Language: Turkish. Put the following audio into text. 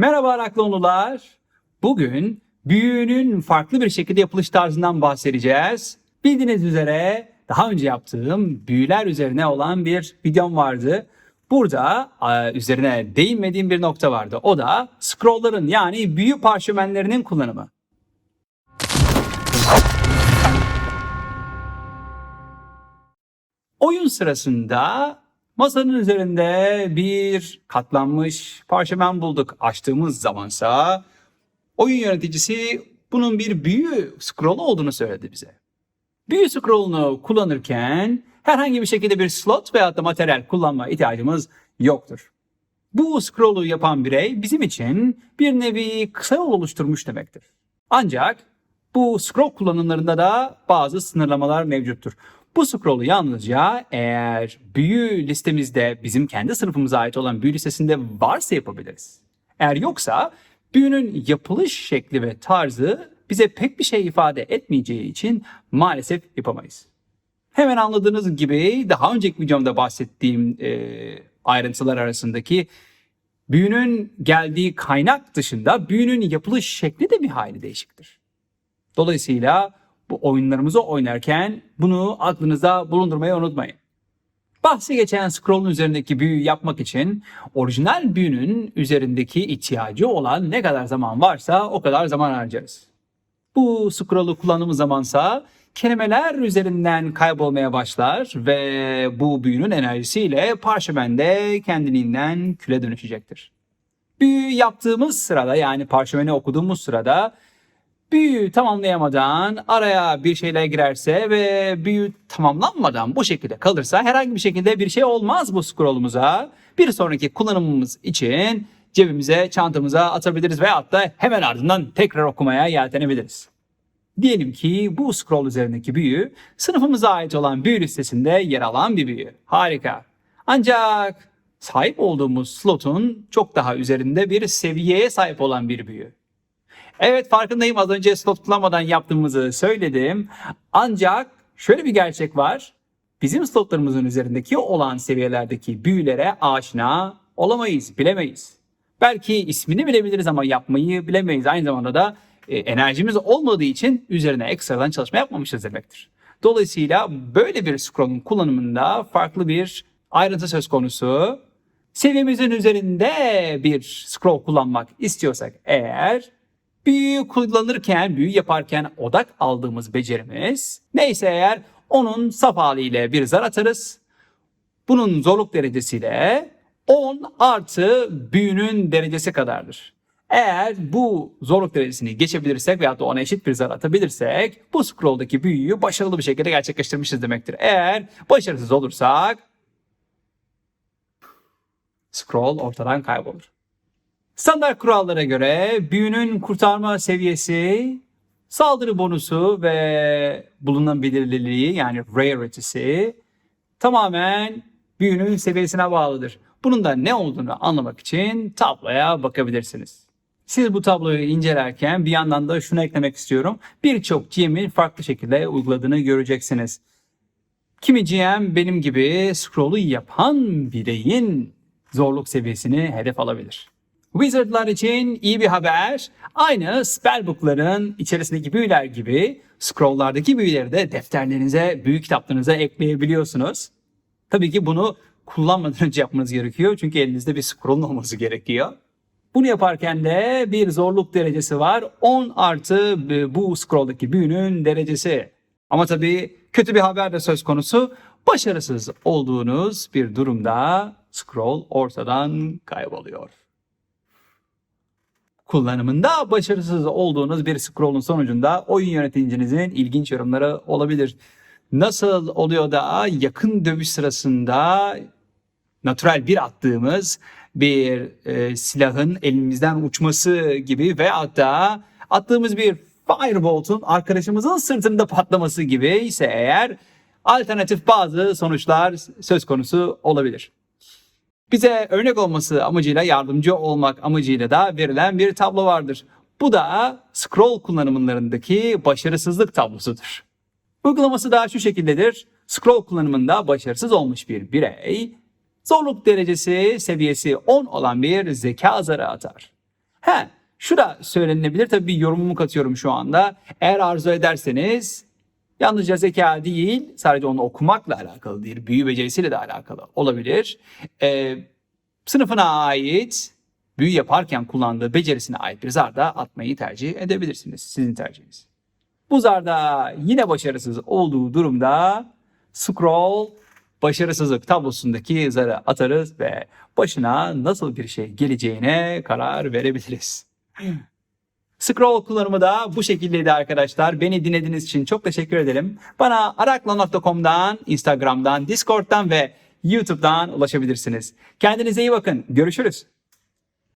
Merhaba Araklonlular. Bugün büyünün farklı bir şekilde yapılış tarzından bahsedeceğiz. Bildiğiniz üzere daha önce yaptığım büyüler üzerine olan bir videom vardı. Burada e, üzerine değinmediğim bir nokta vardı. O da scrollların yani büyü parşömenlerinin kullanımı. Oyun sırasında masanın üzerinde bir katlanmış parşömen bulduk. Açtığımız zamansa oyun yöneticisi bunun bir büyü scroll'u olduğunu söyledi bize. Büyü scroll'unu kullanırken herhangi bir şekilde bir slot veya da materyal kullanma ihtiyacımız yoktur. Bu scroll'u yapan birey bizim için bir nevi kısa yol oluşturmuş demektir. Ancak bu scroll kullanımlarında da bazı sınırlamalar mevcuttur. Bu scroll'u yalnızca eğer büyü listemizde bizim kendi sınıfımıza ait olan büyü listesinde varsa yapabiliriz. Eğer yoksa büyünün yapılış şekli ve tarzı bize pek bir şey ifade etmeyeceği için maalesef yapamayız. Hemen anladığınız gibi daha önceki videomda bahsettiğim e, ayrıntılar arasındaki büyünün geldiği kaynak dışında büyünün yapılış şekli de bir hayli değişiktir. Dolayısıyla bu oyunlarımızı oynarken bunu aklınızda bulundurmayı unutmayın. Bahsi geçen scroll'un üzerindeki büyü yapmak için orijinal büyünün üzerindeki ihtiyacı olan ne kadar zaman varsa o kadar zaman harcarız. Bu scroll'u kullandığımız zamansa kelimeler üzerinden kaybolmaya başlar ve bu büyünün enerjisiyle parşömende kendiliğinden küle dönüşecektir. Büyü yaptığımız sırada yani parşömeni okuduğumuz sırada büyü tamamlayamadan araya bir şeyler girerse ve büyü tamamlanmadan bu şekilde kalırsa herhangi bir şekilde bir şey olmaz bu scrollumuza. Bir sonraki kullanımımız için cebimize, çantamıza atabiliriz veyahut da hemen ardından tekrar okumaya yeltenebiliriz. Diyelim ki bu scroll üzerindeki büyü sınıfımıza ait olan büyü listesinde yer alan bir büyü. Harika. Ancak sahip olduğumuz slotun çok daha üzerinde bir seviyeye sahip olan bir büyü. Evet farkındayım az önce slot kullanmadan yaptığımızı söyledim. Ancak şöyle bir gerçek var. Bizim slotlarımızın üzerindeki olan seviyelerdeki büyülere aşina olamayız, bilemeyiz. Belki ismini bilebiliriz ama yapmayı bilemeyiz. Aynı zamanda da e, enerjimiz olmadığı için üzerine ekstradan çalışma yapmamışız demektir. Dolayısıyla böyle bir scroll'un kullanımında farklı bir ayrıntı söz konusu. Seviyemizin üzerinde bir scroll kullanmak istiyorsak eğer büyü kullanırken, büyü yaparken odak aldığımız becerimiz neyse eğer onun saf haliyle bir zar atarız. Bunun zorluk derecesiyle 10 artı büyünün derecesi kadardır. Eğer bu zorluk derecesini geçebilirsek veyahut da ona eşit bir zar atabilirsek bu scroll'daki büyüyü başarılı bir şekilde gerçekleştirmişiz demektir. Eğer başarısız olursak scroll ortadan kaybolur. Standart kurallara göre büyünün kurtarma seviyesi, saldırı bonusu ve bulunabilirliği yani rarity'si tamamen büyünün seviyesine bağlıdır. Bunun da ne olduğunu anlamak için tabloya bakabilirsiniz. Siz bu tabloyu incelerken bir yandan da şunu eklemek istiyorum. Birçok GM'in farklı şekilde uyguladığını göreceksiniz. Kimi GM benim gibi scroll'u yapan bireyin zorluk seviyesini hedef alabilir. Wizardlar için iyi bir haber. Aynı spellbook'ların içerisindeki büyüler gibi scroll'lardaki büyüleri de defterlerinize, büyü kitaplarınıza ekleyebiliyorsunuz. Tabii ki bunu kullanmadan önce yapmanız gerekiyor. Çünkü elinizde bir scroll'un olması gerekiyor. Bunu yaparken de bir zorluk derecesi var. 10 artı bu scroll'daki büyünün derecesi. Ama tabii kötü bir haber de söz konusu. Başarısız olduğunuz bir durumda scroll ortadan kayboluyor kullanımında başarısız olduğunuz bir scroll'un sonucunda oyun yöneticinizin ilginç yorumları olabilir. Nasıl oluyor da yakın dövüş sırasında natural bir attığımız bir e, silahın elimizden uçması gibi ve hatta attığımız bir firebolt'un arkadaşımızın sırtında patlaması gibi ise eğer alternatif bazı sonuçlar söz konusu olabilir. Bize örnek olması amacıyla yardımcı olmak amacıyla da verilen bir tablo vardır. Bu da scroll kullanımlarındaki başarısızlık tablosudur. Uygulaması da şu şekildedir. Scroll kullanımında başarısız olmuş bir birey zorluk derecesi seviyesi 10 olan bir zeka zarı atar. He, şu da söylenilebilir. Tabii bir yorumumu katıyorum şu anda. Eğer arzu ederseniz yalnızca zeka değil, sadece onu okumakla alakalı değil, büyü becerisiyle de alakalı olabilir. Ee, sınıfına ait, büyü yaparken kullandığı becerisine ait bir zar da atmayı tercih edebilirsiniz. Sizin tercihiniz. Bu zarda yine başarısız olduğu durumda scroll başarısızlık tablosundaki zarı atarız ve başına nasıl bir şey geleceğine karar verebiliriz. Scroll kullanımı da bu şekildeydi arkadaşlar. Beni dinlediğiniz için çok teşekkür ederim. Bana arakla.com'dan, Instagram'dan, Discord'dan ve YouTube'dan ulaşabilirsiniz. Kendinize iyi bakın. Görüşürüz.